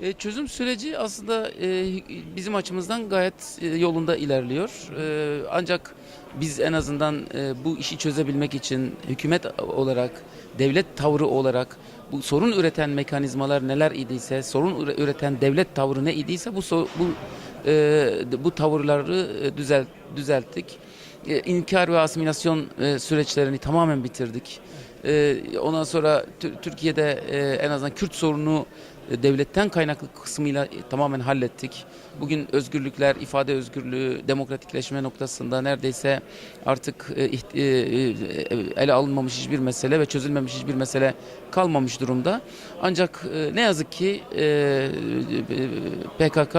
E, çözüm süreci aslında e, bizim açımızdan gayet e, yolunda ilerliyor. Ancak biz en azından bu işi çözebilmek için hükümet olarak, devlet tavrı olarak bu sorun üreten mekanizmalar neler idiyse, sorun üre- üreten devlet tavrı ne idiyse bu bu e, bu tavırları düzelt düzelttik. E, inkar ve asimilasyon süreçlerini tamamen bitirdik. E, ondan sonra Tür- Türkiye'de e, en azından Kürt sorunu e, devletten kaynaklı kısmıyla e, tamamen hallettik. Bugün özgürlükler, ifade özgürlüğü, demokratikleşme noktasında neredeyse artık e, ele alınmamış hiçbir mesele ve çözülmemiş hiçbir mesele kalmamış durumda. Ancak ne yazık ki PKK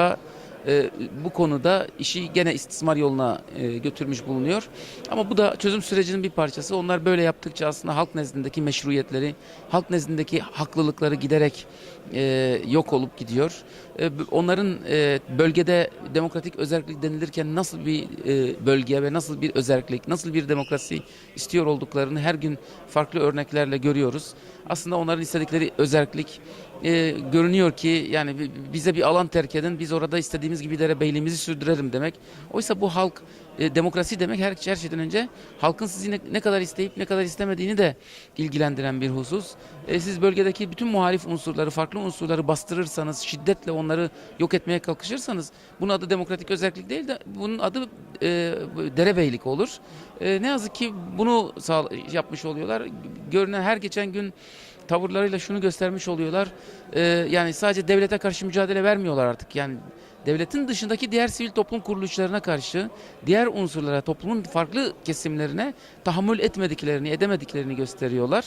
e, bu konuda işi gene istismar yoluna e, götürmüş bulunuyor. Ama bu da çözüm sürecinin bir parçası. Onlar böyle yaptıkça aslında halk nezdindeki meşruiyetleri, halk nezdindeki haklılıkları giderek e, yok olup gidiyor. E, onların e, bölgede demokratik özellik denilirken nasıl bir e, bölge ve nasıl bir özellik, nasıl bir demokrasi istiyor olduklarını her gün farklı örneklerle görüyoruz. Aslında onların istedikleri özellik e, görünüyor ki yani bi- bize bir alan terk edin biz orada istediğimiz gibilere beyliğimizi sürdürelim demek. Oysa bu halk e, demokrasi demek her, her şeyden önce halkın sizi ne, ne kadar isteyip ne kadar istemediğini de ilgilendiren bir husus. E, siz bölgedeki bütün muhalif unsurları, farklı unsurları bastırırsanız, şiddetle onları yok etmeye kalkışırsanız bunun adı demokratik özellik değil de bunun adı e, derebeylik olur. E, ne yazık ki bunu sağ, yapmış oluyorlar. Görünen her geçen gün tavırlarıyla şunu göstermiş oluyorlar. Ee, yani sadece devlete karşı mücadele vermiyorlar artık. Yani devletin dışındaki diğer sivil toplum kuruluşlarına karşı diğer unsurlara, toplumun farklı kesimlerine tahammül etmediklerini, edemediklerini gösteriyorlar.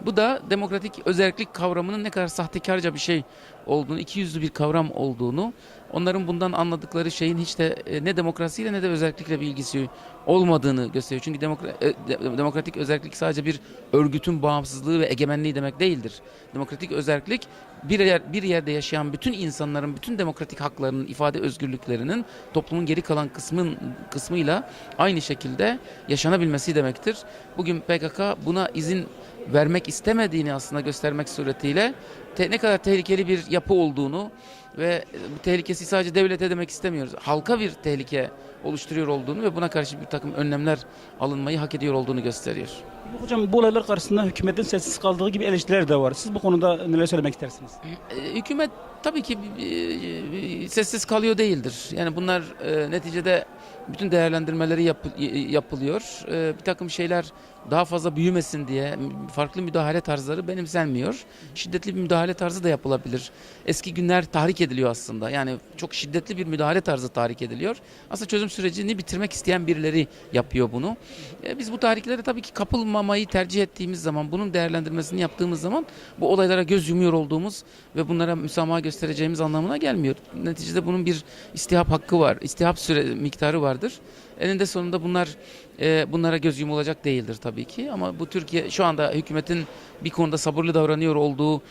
Bu da demokratik özellik kavramının ne kadar sahtekarca bir şey olduğunu, ikiyüzlü bir kavram olduğunu, onların bundan anladıkları şeyin hiç de e, ne demokrasiyle ne de özellikle bir ilgisi olmadığını gösteriyor. Çünkü e, de- demokratik özellik sadece bir örgütün bağımsızlığı ve egemenliği demek değildir. Demokratik özellik bir yer, bir yerde yaşayan bütün insanların bütün demokratik haklarının, ifade özgürlüklerinin toplumun geri kalan kısmın kısmıyla aynı şekilde yaşanabilmesi demektir. Bugün PKK buna izin vermek istemediğini aslında göstermek suretiyle te- ne kadar tehlikeli bir yapı olduğunu ve bu tehlikesi sadece devlete demek istemiyoruz. Halka bir tehlike oluşturuyor olduğunu ve buna karşı bir takım önlemler alınmayı hak ediyor olduğunu gösteriyor. Hocam bu olaylar karşısında hükümetin sessiz kaldığı gibi eleştiriler de var. Siz bu konuda neler söylemek istersiniz? E, Hükümet tabii ki e, sessiz kalıyor değildir. Yani bunlar e, neticede bütün değerlendirmeleri yap- yapılıyor. E, bir takım şeyler daha fazla büyümesin diye farklı müdahale tarzları benimsenmiyor. Şiddetli bir müdahale tarzı da yapılabilir. Eski günler tahrik ediliyor aslında. Yani çok şiddetli bir müdahale tarzı tahrik ediliyor. Aslında çözüm sürecini bitirmek isteyen birileri yapıyor bunu. E, biz bu tahriklere tabii ki kapılmamayı tercih ettiğimiz zaman, bunun değerlendirmesini yaptığımız zaman bu olaylara göz yumuyor olduğumuz ve bunlara müsamaha göstereceğimiz anlamına gelmiyor. Neticede bunun bir istihap hakkı var, istihap süre miktarı vardır. Eninde sonunda bunlar e, bunlara göz yumulacak değildir tabii ki ama bu Türkiye şu anda hükümetin bir konuda sabırlı davranıyor olduğu,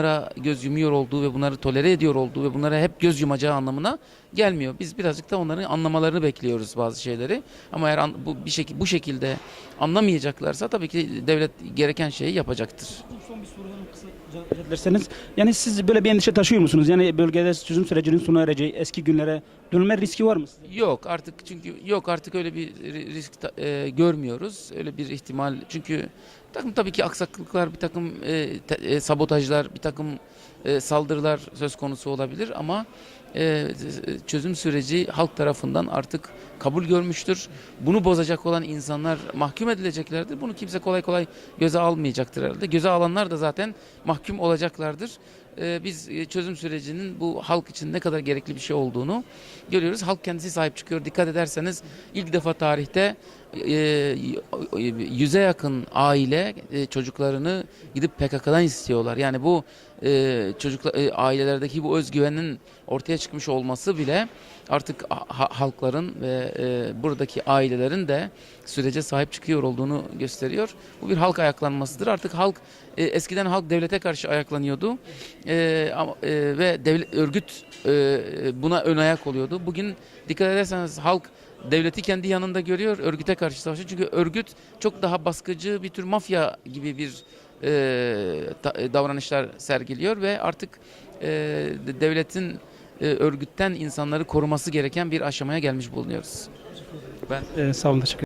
bunlara göz yumuyor olduğu ve bunları tolere ediyor olduğu ve bunlara hep göz yumacağı anlamına gelmiyor. Biz birazcık da onların anlamalarını bekliyoruz bazı şeyleri. Ama eğer an- bu bir şekilde bu şekilde anlamayacaklarsa tabii ki devlet gereken şeyi yapacaktır. Son bir soru kısaca ederseniz. Yani siz böyle bir endişe taşıyor musunuz? Yani bölgede çözüm sürecinin sona ereceği eski günlere dönme riski var mı? sizce? Yok artık çünkü yok artık öyle bir ri- risk e, görmüyoruz. Öyle bir ihtimal çünkü takım tabii ki aksaklıklar, bir takım e, te- e, sabotajlar, bir takım e, saldırılar söz konusu olabilir ama e, çözüm süreci halk tarafından artık kabul görmüştür. Bunu bozacak olan insanlar mahkum edileceklerdir. Bunu kimse kolay kolay göze almayacaktır herhalde. Göze alanlar da zaten mahkum olacaklardır. E, biz e, çözüm sürecinin bu halk için ne kadar gerekli bir şey olduğunu görüyoruz. Halk kendisi sahip çıkıyor. Dikkat ederseniz ilk defa tarihte e, yüze yakın aile e, çocuklarını gidip PKK'dan istiyorlar. Yani bu e, çocuklar e, ailelerdeki bu özgüvenin ortaya çıkmış olması bile artık ha- halkların ve e, buradaki ailelerin de sürece sahip çıkıyor olduğunu gösteriyor. Bu bir halk ayaklanmasıdır. Artık halk e, eskiden halk devlete karşı ayaklanıyordu. E, e, ve devlet örgüt e, buna ön ayak oluyordu. Bugün dikkat ederseniz halk devleti kendi yanında görüyor, örgüte karşı savaşıyor. Çünkü örgüt çok daha baskıcı bir tür mafya gibi bir e, ta- e, davranışlar sergiliyor ve artık e, de- devletin e, örgütten insanları koruması gereken bir aşamaya gelmiş bulunuyoruz. Ben Ee, sağ olun teşekkür